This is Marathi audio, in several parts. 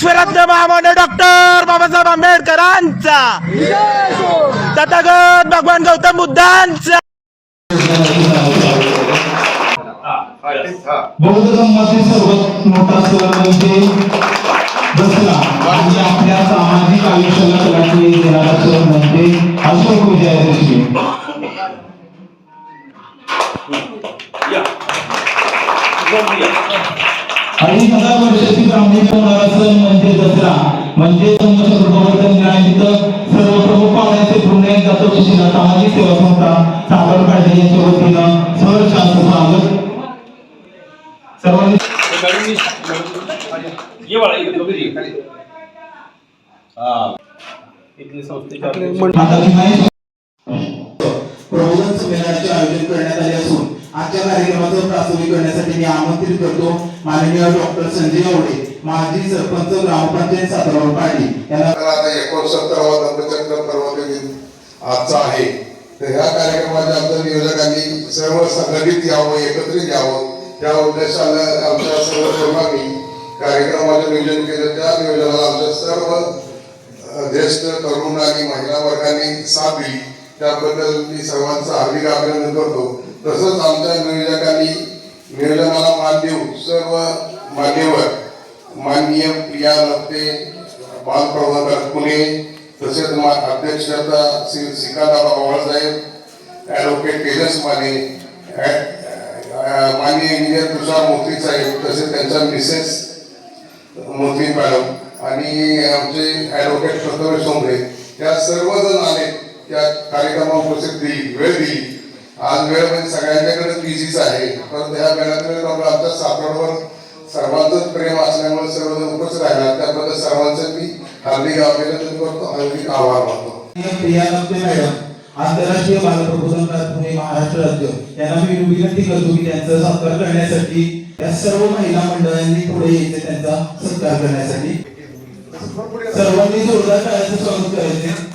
विश्वरत्न महामानव डॉक्टर बाबासाहेब आंबेडकरांचा. तथागत भगवान गौतम बुद्धांचा. बौद्ध धर्मातील सर्वात मोठा सण म्हणजे दसरा आणि आपल्या सामाजिक आयुष्याला कलाटणी देणारा सण म्हणजे अशोक विजयादशमी. अडीच हजार वर्षाची ब्राह्मणी होणारा सण म्हणजे दसरा. म्हणजे सर्व प्रमुख पाहुण्याचे पुणे जातो शिशिला सामाजिक सेवा संस्था सागर काढणे यांच्या वतीनं सहर्ष असं स्वागत. सर्वांनी संमेलनाचे आयोजन करण्यात आले असून आजच्या कार्यक्रमाचं प्रास्ताविक करण्यासाठी मी आमंत्रित करतो माननीय डॉक्टर संजय आवडे माजी सरपंच ग्रामपंचायत सातारा पाटी यांना तर आता एकोणसत्तरावा दंपचक्र पर्वदिन आजचा आहे. तर ह्या कार्यक्रमाच्या आमच्या नियोजकांनी सर्व संघटित यावं एकत्रित यावं त्या उद्देशानं आमच्या सर्व सर्वांनी कार्यक्रमाचं नियोजन केलं. त्या नियोजनाला आमच्या सर्व ज्येष्ठ तरुण आणि महिला वर्गाने साथ दिली. त्याबद्दल मी सर्वांचं हार्दिक अभिनंदन करतो. तसंच आमच्या नियोजकांनी नियोजनाला मान देऊन सर्व मान्यवर माननीय प्रिया लपते बालप्रबंधक पुणे तसेच मा अध्यक्षता श्री श्रीकांतराव बाबासाहेब ॲडव्होकेट तेजस माने ॲ- माननीय इंजिनियर तुषार मोती साहेब तसेच त्यांच्या मिसेस मोती मॅडम आणि आमचे ॲडव्होकेट प्रथमेश सोमरे या सर्वजण आले त्या कार्यक्रमाला उपस्थित दिली वेळ दिली. आज वेळ म्हणजे सगळ्यांच्याकडे बिझीच आहे. पण त्या वेळात वेळ आमच्या सापडवर सर्वांचंच प्रेम असल्यामुळे सर्वजण उपच राहिला त्याबद्दल सर्वांचं मी हार्दिक अभिनंदन करतो हार्दिक आभार मानतो. प्रिया मॅडम. आंतरराष्ट्रीय बालप्रबोधनकार पुणे महाराष्ट्र राज्य. यांना मी विनंती करतो की त्यांचा सत्कार करण्यासाठी या सर्व महिला मंडळांनी पुढे यायचे त्यांचा सत्कार करण्यासाठी. सर्वांनी जोरदार टाळ्याचं स्वागत करायचे.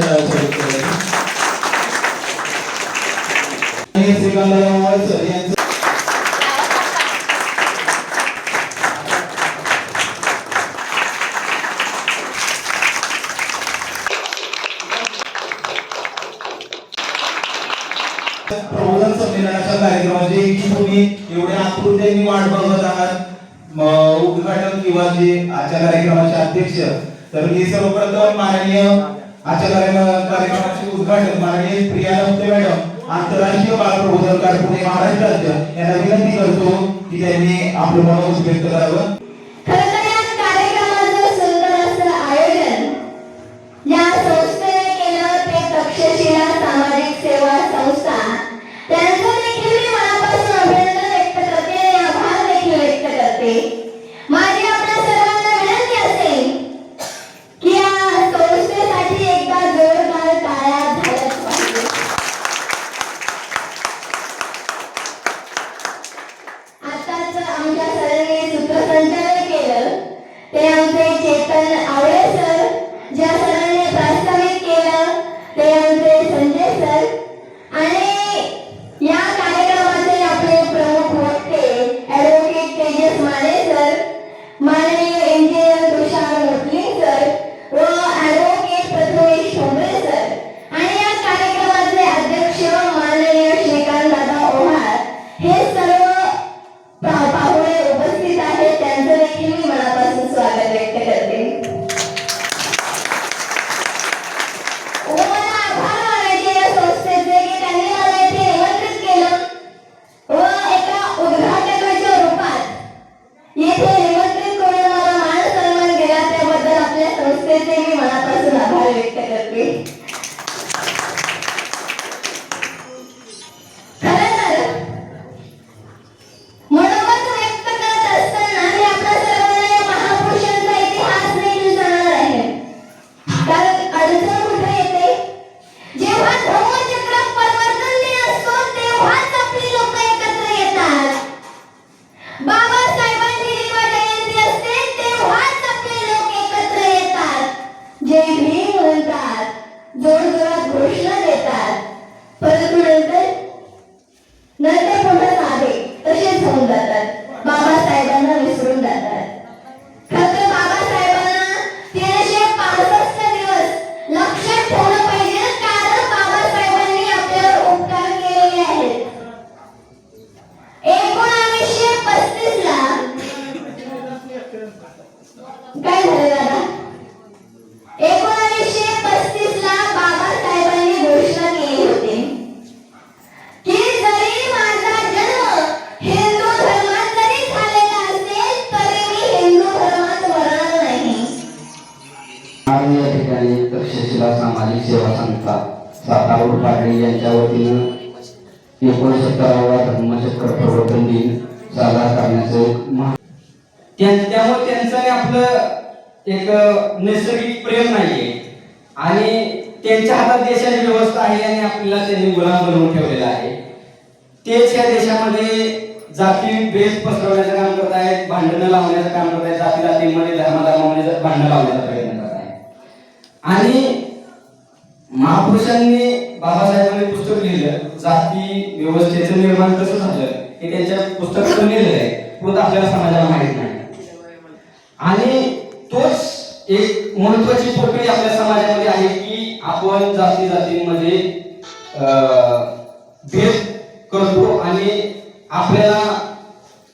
टाळ्या प्रबोधन संमेलनाच्या कार्यक्रमाचे की तुम्ही एवढ्या आकृत्यांनी वाट बघत आहात उद्घाटन किंवा जे आजच्या कार्यक्रमाचे अध्यक्ष तर मी सर्वप्रथम माननीय आजच्या कार्यक्रमा- कार्यक्रमाचे उद्घाटन माननीय प्रिया नमते मॅडम आंतरराष्ट्रीय बाल प्रबोधनकार पुणे महाराष्ट्र यांना विनंती करतो की त्यांनी आपलं मनोज व्यक्त करावं. आमचे एकोणसत्तरावा धर्मचक्र प्रवर्तन दिन साजरा करण्याचं एक त्यामुळे त्यांचं आपलं एक नैसर्गिक प्रेम नाहीये. आणि त्यांच्या हातात देशाची व्यवस्था आहे आणि आपल्याला त्यांनी गुलाम बनवून ठेवलेला आहे. तेच या देशामध्ये जाती भेद पसरवण्याचं काम करत आहेत भांडणं लावण्याचं काम करत आहेत जाती जातीमध्ये धर्माधर्मामध्ये भांडणं लावण्याचा प्रयत्न करत आहे आणि महापुरुषांनी बाबासाहेबांनी पुस्तक लिहिलं जाती व्यवस्थेचं निर्माण कसं झालं हे त्यांच्या पुस्तकातून लिहिलेलं आहे. परंतु आपल्याला समाजाला माहीत नाही. आणि तोच एक महत्वाची प्रक्रिया आपल्या समाजामध्ये आहे की आपण जाती जातींमध्ये अं, भेद करतो आणि आपल्याला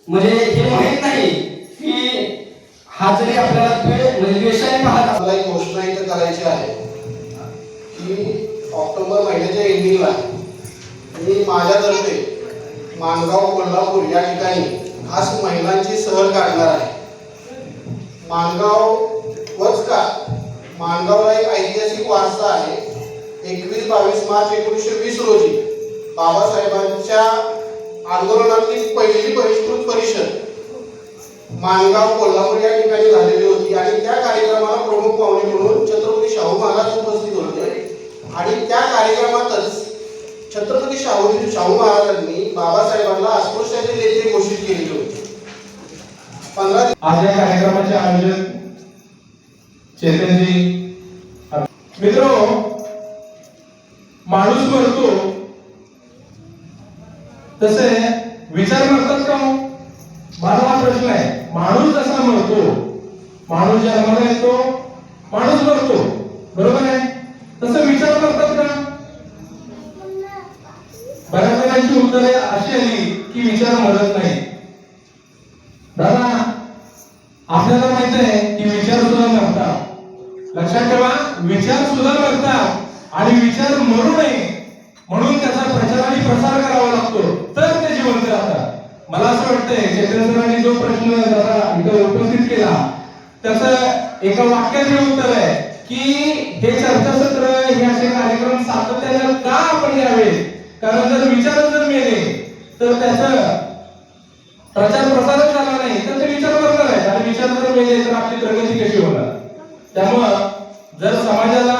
म्हणजे हे माहीत नाही की हा जरी आपल्याला म्हणजे द्वेषाने पाहत आपल्याला एक घोषणा इथं करायची आहे. की ऑक्टोबर महिन्याच्या एंडिंगला मी माझ्यातर्फे माणगाव कोल्हापूर या ठिकाणी खास महिलांची सहल काढणार आहे. माणगाव वच का? माणगावला एक ऐतिहासिक वारसा आहे. एकवीस बावीस मार्च एकोणीसशे वीस रोजी बाबासाहेबांच्या आंदोलनातली पहिली परिष्कृत परिषद माणगाव कोल्हापूर या ठिकाणी झालेली होती. आणि त्या कार्यक्रमाला प्रमुख पाहुणे म्हणून छत्रपती शाहू महाराज उपस्थित होते. आणि त्या कार्यक्रमातच छत्रपती शाहू शाहू महाराजांनी बाबासाहेबांना अस्पृश्याचे नेते घोषित केलेले होते. पंधरा आज या कार्यक्रमाचे आयोजन चेतनजी मित्र माणूस मरतो. तसे विचार करतात का हो? माझा हा प्रश्न आहे माणूस जसा मरतो माणूस जन्माला येतो माणूस मरतो बरोबर आहे तसं विचार करतात का बऱ्याच जणांची उत्तरे अशी आली की विचार मरत नाही दादा आपल्याला माहीत आहे की विचार सुद्धा मरतात लक्षात ठेवा विचार सुद्धा करतात आणि विचार मरू नये. म्हणून त्याचा प्रचार आणि प्रसार करावा लागतो. तर ते जिवंत राहतात. मला असं वाटतंय चेतन सरांनी जो प्रश्न दादा इथं उपस्थित केला त्याचं एका वाक्यात हे उत्तर आहे की हे चर्चासत्र हे असे कार्यक्रम सातत्याने का आपण घ्यावे कारण जर विचार जर मेले तर त्याचं प्रचार प्रसारच झाला नाही तर ते विचार करणार आहेत. आणि विचार जर मेले तर आपली प्रगती कशी होणार? त्यामुळं जर समाजाला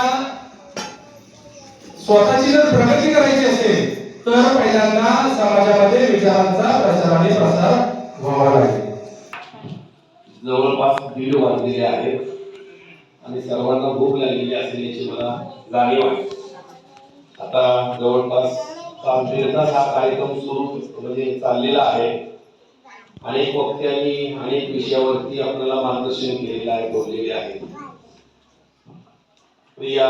स्वतःची जर प्रगती करायची असेल तर पहिल्यांदा समाजामध्ये विचारांचा प्रचार आणि प्रसार व्हावा लागेल. जवळपास दीड वाजलेले आहेत आणि सर्वांना भूक लागलेली असेल याची मला जाणीव आहे. आता जवळपास तास दीड तास हा कार्यक्रम सुरू म्हणजे चाललेला आहे. अनेक वक्त्यांनी अनेक विषयावरती आपल्याला मार्गदर्शन केलेलं आहे बोललेले आहे. प्रिया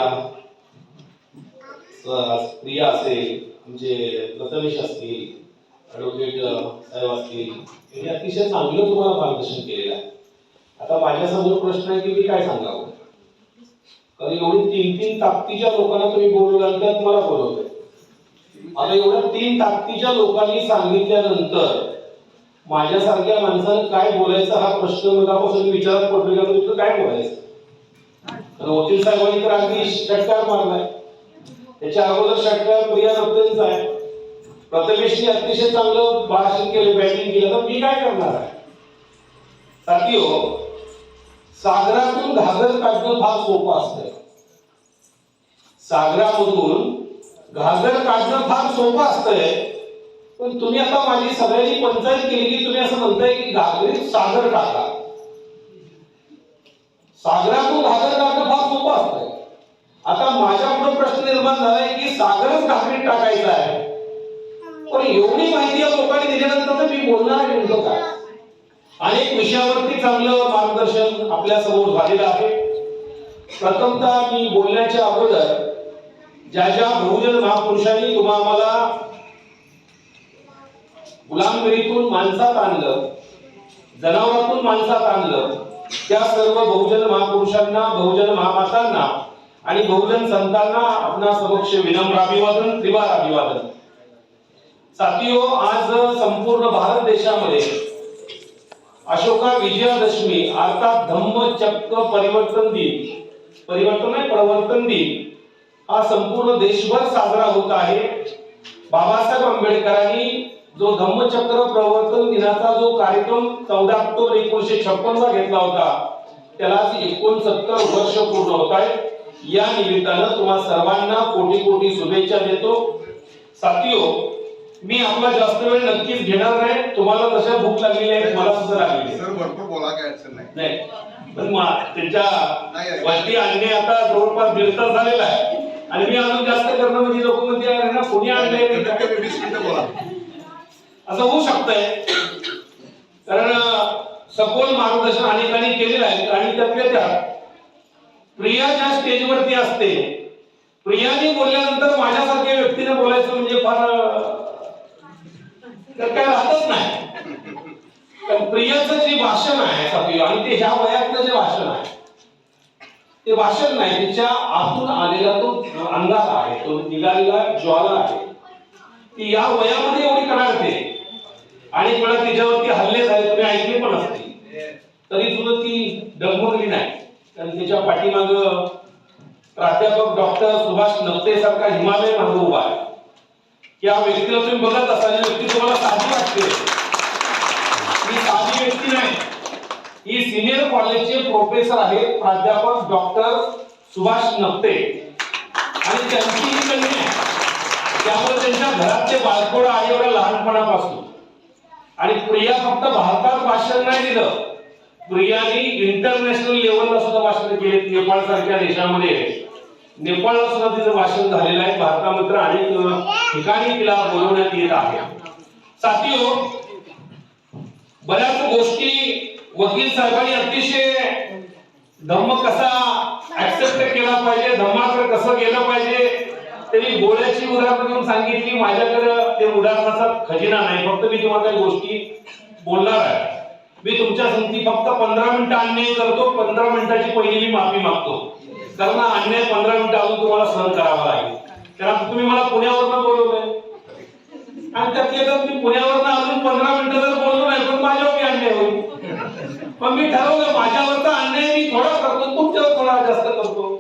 प्रिया असेल म्हणजे प्रथमेश असतील ऍडव्होकेट साहेब असतील यांनी अतिशय चांगलं तुम्हाला मार्गदर्शन केलेलं आहे. आता माझ्यासमोर प्रश्न आहे की मी काय सांगावं? कारण एवढी तीन तीन ताकदीच्या लोकांना तुम्ही बोलवल्यानंतर मला बोलवतोय. आता एवढ्या तीन ताकदीच्या लोकांनी सांगितल्यानंतर माझ्यासारख्या माणसानं काय बोलायचं हा प्रश्न मनापासून विचारात पडलेला तुमचं काय बोलायचं? आणि वकील साहेबांनी तर अगदी षटकार मारलाय. त्याच्या अगोदर षटकार प्रिया दत्तेंचा आहे. प्रथमेशनी अतिशय चांगलं भाषण केलं बॅटिंग केलं. तर मी काय करणार आहे? साथी हो सागरातून घागर काढणं फार सोपं असत. सागरामधून घागर काढणं फार सोपं असतंय पण तुम्ही आता माझी सगळ्यांनी पंचायत केली की तुम्ही असं म्हणताय की घागरीत सागर टाका. सागरातून घागर काढणं फार सोपं असतं आता माझ्या पुढे प्रश्न निर्माण झालाय की सागरच घाकरीत टाकायचा आहे. पण एवढी माहिती या लोकांनी दिल्यानंतर तर मी बोलणार आहे नेमकं काय? अनेक विषयावरती चांगलं मार्गदर्शन आपल्यासमोर झालेलं आहे. प्रथमतः मी बोलण्याच्या अगोदर ज्या ज्या बहुजन महापुरुषांनी तुम्हा आम्हाला गुलामगिरीतून माणसात आणलं जनावरातून माणसात आणलं त्या सर्व बहुजन महापुरुषांना बहुजन महामातांना आणि बहुजन संतांना आपणा समक्ष विनम्र अभिवादन त्रिवार अभिवादन. साथीओ आज संपूर्ण भारत देशामध्ये अशोका विजयादशमी अर्थात धम्म चक्र परिवर्तन दिन परिवर्तन नाही प्रवर्तन दिन हा संपूर्ण देशभर साजरा होत आहे. बाबासाहेब आंबेडकरांनी जो धम्मचक्र प्रवर्तन दिनाचा जो कार्यक्रम चौदा ऑक्टोबर एकोणीशे छप्पन ला घेतला होता त्याला एकोणसत्तर वर्ष पूर्ण होत आहे. या निमित्तानं तुम्हा सर्वांना कोटी कोटी शुभेच्छा देतो. साथियो मी आपला जास्त वेळ नक्कीच घेणार नाही. तुम्हाला जशा भूक लागलेली आहे मला सुद्धा लागलेली आहे. सर भरपूर बोला काय अडचण नाही. पण त्यांच्या वरती आणणे आता जवळपास दीड तास झालेला आहे. आणि मी अजून जास्त करणं म्हणजे लोक म्हणजे ना कोणी आणले बोला. असं होऊ शकतंय. कारण सखोल मार्गदर्शन अनेकांनी केलेलं आहे. आणि त्यातल्या त्या प्रिया ज्या स्टेजवरती असते प्रियाने बोलल्यानंतर माझ्यासारख्या व्यक्तीने बोलायचं म्हणजे फार तर काय राहतच नाही. प्रियाचं जे भाषण आहे आणि ते ह्या वयातलं जे भाषण आहे ते भाषण नाही तिच्या आतून आलेला तो अंगार आहे तो निघालेला ज्वाला आहे. ती या वयामध्ये एवढी कडाडते. आणि कोणा तिच्यावरती हल्ले झाले तुम्ही ऐकले पण असतील तरी सुद्धा ती डगमगली नाही. कारण तिच्या पाठीमाग प्राध्यापक डॉक्टर सुभाष नवते सारखा हिमालय मागे उभा आहे. या व्यक्तीला तुम्ही बघत असाल व्यक्ती तुम्हाला साधी वाटते. ही साधी व्यक्ती नाही. ही सिनियर कॉलेजचे प्रोफेसर आहेत प्राध्यापक डॉक्टर सुभाष नप्ते आणि त्यांची ही कन्या त्यामुळे त्यांच्या घरात ते बाळकोड आहे एवढ्या लहानपणापासून. आणि प्रिया फक्त भारतात भाषण नाही दिलं. प्रियाने इंटरनॅशनल लेवलला सुद्धा भाषण केले नेपाळ सारख्या देशामध्ये. नेपाळला सुद्धा तिचं भाषण झालेलं आहे. भारतामध्ये अनेक ठिकाणी तिला बोलवण्यात येत आहे. साथी बऱ्याच गोष्टी वकील साहेबांनी अतिशय धम्म कसा ऍक्सेप्ट केला पाहिजे धम्माकडे कसं गेलं पाहिजे त्यांनी गोळ्याची उदाहरण घेऊन सांगितली. माझ्याकडे ते उदाहरणाचा खजिना नाही. फक्त मी तुम्हाला काही गोष्टी बोलणार आहे. मी तुमच्या संगती फक्त पंधरा मिनिटं अन्याय करतो. पंधरा मिनिटाची पहिली मी माफी मागतो. कारण अन्याय पंधरा मिनिटं अजून तुम्हाला सहन करावा लागेल. कारण तुम्ही मला पुण्यावरनं बोलवलंय. आणि त्यातल्या त्यात मी पुण्यावरनं अजून पंधरा मिनिटं जर बोललो नाही पण माझ्यावर बी अन्याय होईल. पण मी ठरवलं माझ्यावरचा अन्याय मी थोडा करतो तुमच्यावर थोडा जास्त करतो.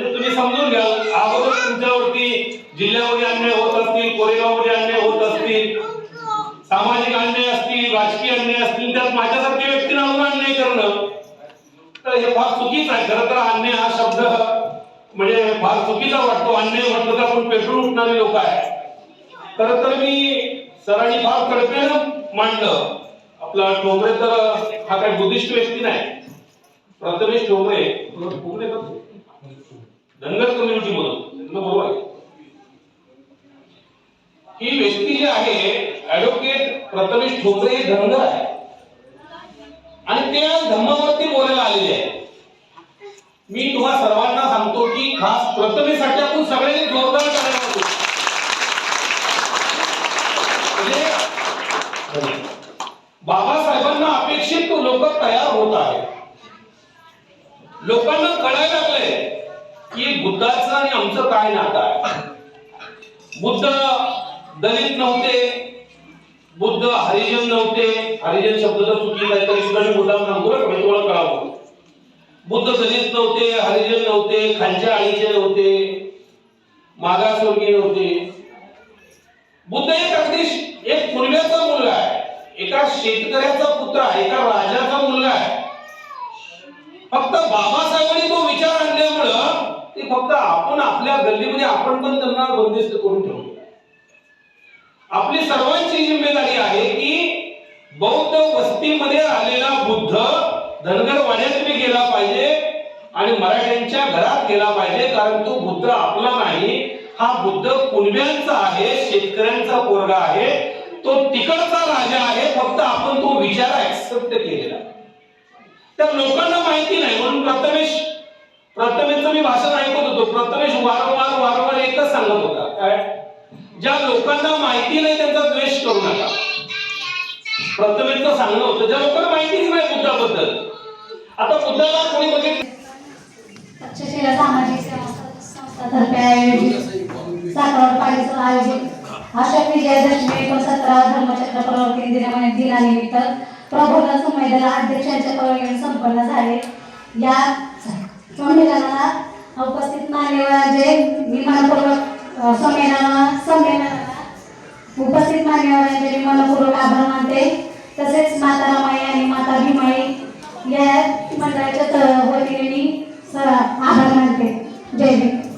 म्हणजे तुम्ही समजून घ्या अगोदर तुमच्यावरती जिल्ह्यामध्ये अन्याय होत असतील कोरेगावमध्ये अन्याय होत असतील सामाजिक अन्याय असतील राजकीय अन्याय असतील त्यात माझ्यासारख्या व्यक्तीला अजून अन्याय करणं तर हे फार चुकीचं आहे. खरं तर अन्याय हा शब्द म्हणजे फार चुकीचा वाटतो. अन्याय म्हटलं तर आपण पेटून उठणारे लोक आहे. खरं तर मी सरांनी फार कळपेनं मांडलं. आपला ठोंबरे तर हा काही बुद्धिस्ट व्यक्ती नाही. प्रथमेश ठोंबरे. ठोंबरे का धनगर कम्युनिटी मधून बरोबर आहे. ही व्यक्ती जी आहे ऍडव्होकेट प्रथमेश ठोकरे हे धनगर आहे. आणि ते आज धम्मावरती बोलायला आलेले आहे मी तुम्हा सर्वांना सांगतो की खास प्रथमेसाठी आपण सगळ्यांनी जोरदार करायला होतो म्हणजे बाबासाहेबांना अपेक्षित लोक तयार होत आहेत. लोकांना कळायला लागलंय. की बुद्धाचं आणि आमचं काय नातं आहे? बुद्ध दलित नव्हते बुद्ध हरिजन नव्हते हरिजन शब्द जर चुकीचा आहे तरी सुद्धा मुद्दाम सांगतो तुम्हाला कळावं. बुद्ध दलित नव्हते हरिजन नव्हते खालच्या आळीचे नव्हते मागासवर्गीय नव्हते. बुद्ध एक अगदी एक पूर्व्याचा मुलगा आहे. एका शेतकऱ्याचा पुत्र आहे एका राजाचा मुलगा आहे. फक्त बाबासाहेबांनी तो फक्त आपण आपल्या गल्लीमध्ये आपण पण त्यांना बंदिस्त करून ठेवतो आपली सर्वांची जिम्मेदारी आहे की बौद्ध वस्तीमध्ये आलेला बुद्ध धनगर वाड्यात बी गेला पाहिजे आणि मराठ्यांच्या घरात गेला पाहिजे कारण तो बुद्ध आपला नाही. हा बुद्ध कुणब्यांचा आहे शेतकऱ्यांचा पोरगा आहे. तो तिकडचा राजा आहे फक्त आपण तो विचार ऍक्सेप्ट केलेला. तर लोकांना माहिती नाही म्हणून प्रथमेश प्रथमेचं मी भाषण ऐकत होतो. प्रथमेश वारंवार वारंवार एकच सांगत होता. काय? ज्या लोकांना माहिती नाही त्यांचा द्वेष करू नका. प्रथमेशचं सांगणं होतं. ज्या लोकांना माहितीच नाही बुद्धाबद्दल. आता बुद्धाला कोणी बघितलं? तक्षशिला सामाजिक संस्थातर्फे आयोजित साखरवाड पाडीचं आयोजित अशोक विजयादशमी एकोणसत्तरावा धर्मचक्र प्रवर्तन दिनानिमित्त प्रबोधन अध्यक्षांच्या संपन्न झाले. या संमेलनाला उपस्थित मान्यवरांचे मी मनपूर्वक संमेलनाला संमेलनाला उपस्थित मान्यवरांचे म्हणजे विमानपूर्वक आभार मानते. तसेच माता रमाई आणि माता भीमाई या मंडळाच्या वतीने मी आभार मानते. जय हिंद